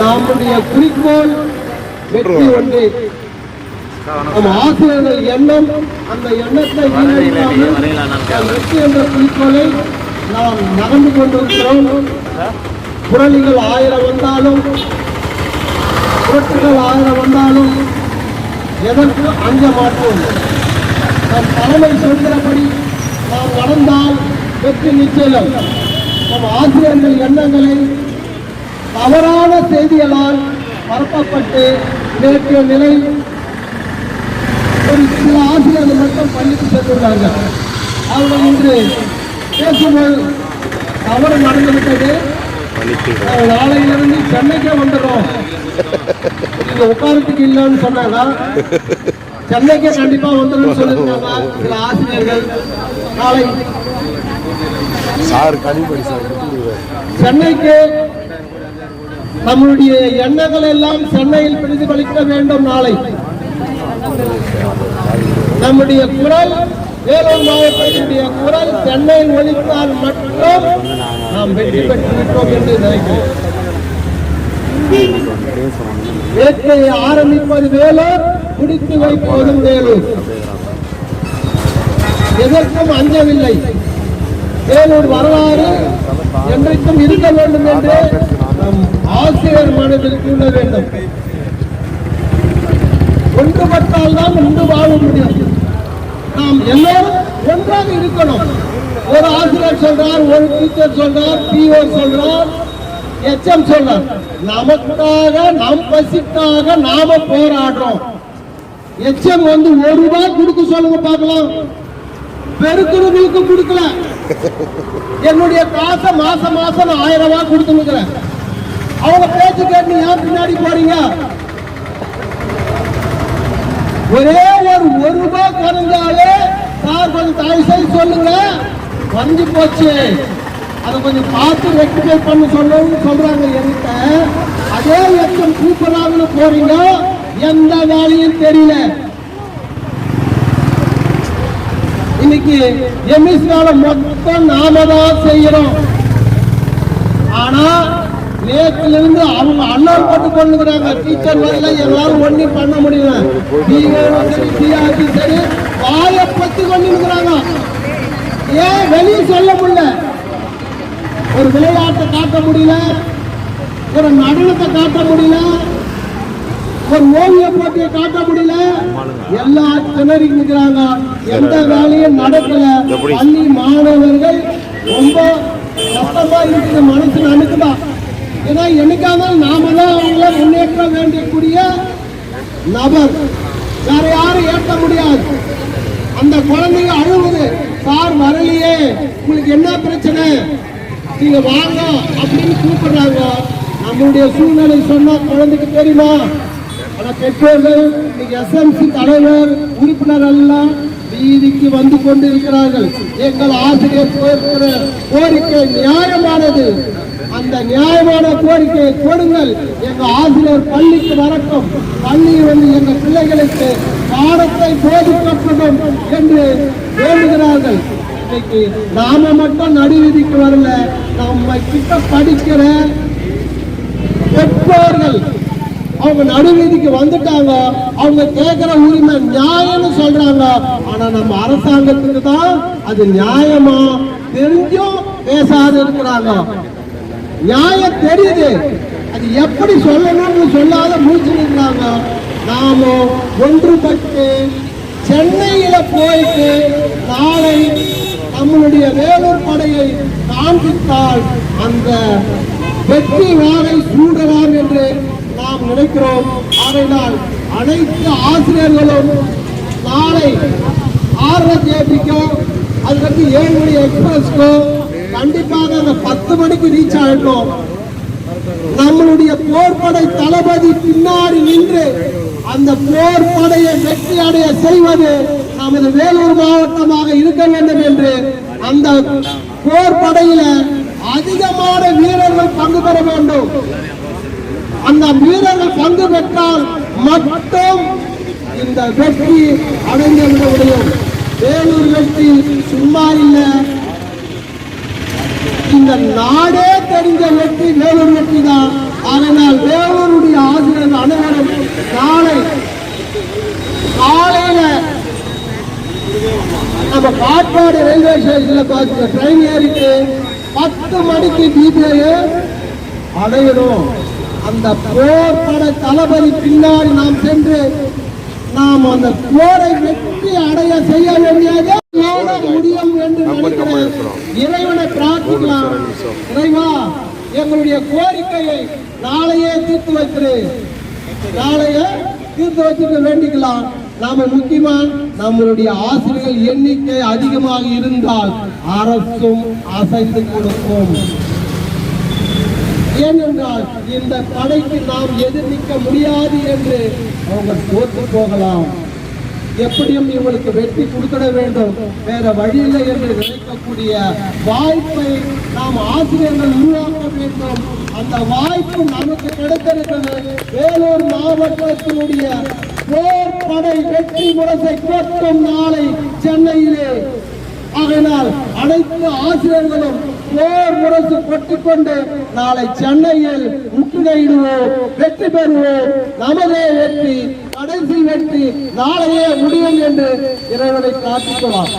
நம்முடைய குறிக்கோள் வெற்றி ஒன்று. நம் ஆசிரியர்கள் எண்ணம் அந்த எண்ணத்தை வெற்றி என்ற குறிக்கோளை நாம் நகர்ந்து கொண்டிருக்கிறோம். புரளிகள் ஆயிரம் வந்தாலும் புரட்டுகள் ஆயிரம் வந்தாலும் எதற்கு அஞ்ச மாட்டோம்? நம் தலைமை சொல்கிறபடி நாம் நடந்தால் வெற்றி நிச்சயம். நம் ஆசிரியர்கள் எண்ணங்களை தவறான செய்திகளால் பரப்பப்பட்டு நேற்றைய நிலை ஒரு சில ஆசிரியர்கள் மட்டும் பள்ளிக்கு சென்றுள்ளாங்க அவர்கள் இன்று பேசும்போது தவறு நடந்துவிட்டது. நாளையிலிருந்து சென்னைக்கே வந்துடுறோம். நீங்க உட்காரத்துக்கு இல்லைன்னு சொன்னாங்க. சென்னைக்கே கண்டிப்பா வந்துடும் சொல்லியிருக்காங்க சில ஆசிரியர்கள். நாளை சார் கனிப்படி சார் சென்னைக்கு நம்முடைய எண்ணங்கள் எல்லாம் சென்னையில் பிரதிபலிக்க வேண்டும் நாளை. நம்முடைய குரல் வேலூர் மாவட்டத்தினுடைய குரல் சென்னையில் ஒழித்தால் மட்டும் நாம் வெற்றி பெற்றுவிட்டோம் என்று நினைக்கிறேன். வேட்கையை ஆரம்பிப்பது வேலூர் முடித்து வைப்பதும் வேலூர். எதற்கும் அஞ்சவில்லை. வேலூர் வரலாறு என்றைக்கும் இருக்க வேண்டும் என்று நம் ஆசிரியர் மனதில் உள்ள வேண்டும். ஒன்றுபட்டால் தான் ஒன்று வாழ முடியும். நாம் எல்லோரும் ஒன்றாக இருக்கணும். ஒரு ஆசிரியர் சொல்றார் ஒரு டீச்சர் சொல்றார் பிஓ சொல்றார் எச்எம் சொல்றார். நமக்காக நம் பசிக்காக நாம போராடுறோம். எச்எம் வந்து ஒரு ரூபாய் கொடுக்க சொல்லுங்க பார்க்கலாம். பெருக்கிறவங்களுக்கு கொடுக்கல. என்னுடைய காசை மாசம் மாசம் நான் ஆயிரம் ரூபாய் கொடுத்துருக்கிறேன் அவங்க பேச்சு கேட்டு ஏன் பின்னாடி போறீங்க? ஒரே ஒரு ஒரு ரூபாய் குறைஞ்சாலே சார் கொஞ்சம் தயவு செய்து சொல்லுங்க. குறைஞ்சு போச்சு. அதை கொஞ்சம் பார்த்து ரெக்டிஃபை பண்ண சொல்லணும்னு சொல்றாங்க என்கிட்ட. அதே லட்சம் கூப்பிடலாம்னு போறீங்க? எந்த வேலையும் தெரியல. இன்னைக்கு எம்எஸ் வேலை மொத்தம் நாம தான் செய்யறோம். ஆனா நேத்துல இருந்து அவங்க அண்ணன் போட்டு கொண்டுக்கிறாங்க டீச்சர் வரல எல்லாரும் ஒன்றும் பண்ண முடியல. டிஏவும் சரி டிஆர்பி சரி வாய பத்தி கொண்டிருக்கிறாங்க. ஏன் வெளியே சொல்ல முடியல? ஒரு விளையாட்டை காட்ட முடியல. ஒரு நடனத்தை காட்ட முடியல. ஒரு ஓவிய போட்டியை காட்ட முடியல. எல்லா திணறி நிற்கிறாங்க எந்த வேலையும் நடக்கல. பள்ளி மாணவர்கள் ரொம்ப கஷ்டமா இருக்குது. மனசு நினைக்குதான் ஏன்னா என்னைக்காக நாம தான் அவங்கள முன்னேற்ற வேண்டியக்கூடிய நபர். வேற யாரும் ஏற்ற முடியாது. அந்த குழந்தைங்க அழுவுது. சார் வரலையே. உங்களுக்கு என்ன பிரச்சனை? நீங்க வாங்க அப்படின்னு கூப்பிடுறாங்க. நம்மளுடைய சூழ்நிலை சொன்னா குழந்தைக்கு தெரியுமா? ஆனா பெற்றோர்கள் இன்னைக்கு எஸ்எம்சி தலைவர் உறுப்பினர் எல்லாம் வீதிக்கு வந்து கொண்டிருக்கிறார்கள். எங்கள் ஆசிரியர் கோரிக்கை நியாயமானது. அந்த நியாயமான கோரிக்கையை கொடுங்கள். எங்க ஆசிரியர் பள்ளிக்கு வரட்டும். பள்ளி வந்து எங்க பிள்ளைகளுக்கு பாடத்தை போதிக்கப்படும் என்று வேண்டுகிறார்கள். இன்னைக்கு நாம மட்டும் நடுவீதிக்கு வரல நம்ம கிட்ட படிக்கிற பெற்றோர்கள். அவங்க நடுவீதிக்கு வந்துட்டாங்க. அவங்க கேட்கிற உரிமை நியாயம்னு சொல்றாங்க. ஆனா நம்ம அரசாங்கத்துக்கு தான் அது நியாயமா தெரிஞ்சும் பேசாது இருக்கிறாங்க. நியாயம் தெரியுது. அது எப்படி சொல்லணும்னு சொல்லாத முடிச்சிருக்கிறாங்க நாம ஒன்றுபட்டு சென்னையில போயிட்டு நாளை நம்மளுடைய வேலூர் படையை காண்பித்தால் அந்த வெற்றி வாகை சூடலாம் என்று நாம் நினைக்கிறோம். ஆகையினால் அனைத்து ஆசிரியர்களும் நாளை ஆறரை தேதிக்கும் அதுக்கு ஏழு மணி எக்ஸ்பிரஸ்க்கும் கண்டிப்பாக அந்த பத்து மணிக்கு ரீச் ஆயிட்டோம். நம்மளுடைய போர்படை தளபதி பின்னாடி நின்று அந்த போர்படையை வெற்றி அடைய செய்வது நமது வேலூர் மாவட்டமாக இருக்க வேண்டும் என்று அந்த போர்படையில அதிகமான வீரர்கள் பங்கு பெற வேண்டும். அந்த வீரர்கள் பங்கு பெற்றால் மட்டும் இந்த வெற்றி அடைந்து விட முடியும். வேலூர் வெற்றி சும்மா இல்லை. இந்த நாடே தெரிஞ்ச வெற்றி வேலூர் வெற்றி தான் அதனால் வேலூர் நாளை காலையில நம்ம காட்பாடு ரயில்வே ஸ்டேஷன்ல பார்த்து ட்ரெயின் ஏறிட்டு பத்து மணிக்கு டிபிஐ அடையணும். அந்த போர் பட தளபதி பின்னாடி நாம் சென்று நாம் அந்த போரை வெற்றி அடைய செய்ய வேண்டியது எவ்வளவு முடியும் என்று நினைக்கிறேன் இறைவனை பிரார்த்திக்கலாம் இறைவா எங்களுடைய கோரிக்கையை நாளையே தீர்த்து வைக்கிறேன். நாளைய தீர்த்து வச்சுக்க வேண்டிக்கலாம். நாம முக்கியமா நம்மளுடைய ஆசிரியர்கள் எண்ணிக்கை அதிகமாக இருந்தால் அரசும் அசைத்து கொடுக்கும் ஏனென்றால் இந்த படைக்கு நாம் எதிர்நிற்க முடியாது என்று அவங்க தோற்று போகலாம். எப்படியும் இவளுக்கு வெற்றி கொடுத்துட வேண்டும். வேற வழி இல்லை என்று நினைக்கக்கூடிய வாய்ப்பை நாம் ஆசிரியர்கள் உருவாக்க வேண்டும். அந்த வாய்ப்பு நமக்கு கிடைத்திருக்கிறது. வேலூர் மாவட்டத்தினுடைய போர்படை வெற்றி முரசை கொட்டும் நாளை சென்னையிலே. ஆகினால் அனைத்து ஆசிரியர்களும் போர் முரசு கொட்டிக்கொண்டு நாளை சென்னையில் முற்றுகையிடுவோம் வெற்றி பெறுவோம். நமதே வெற்றி. கடைசி வெற்றி நாளையே முடியும் என்று இறைவனை பிரார்த்திக்கலாம்.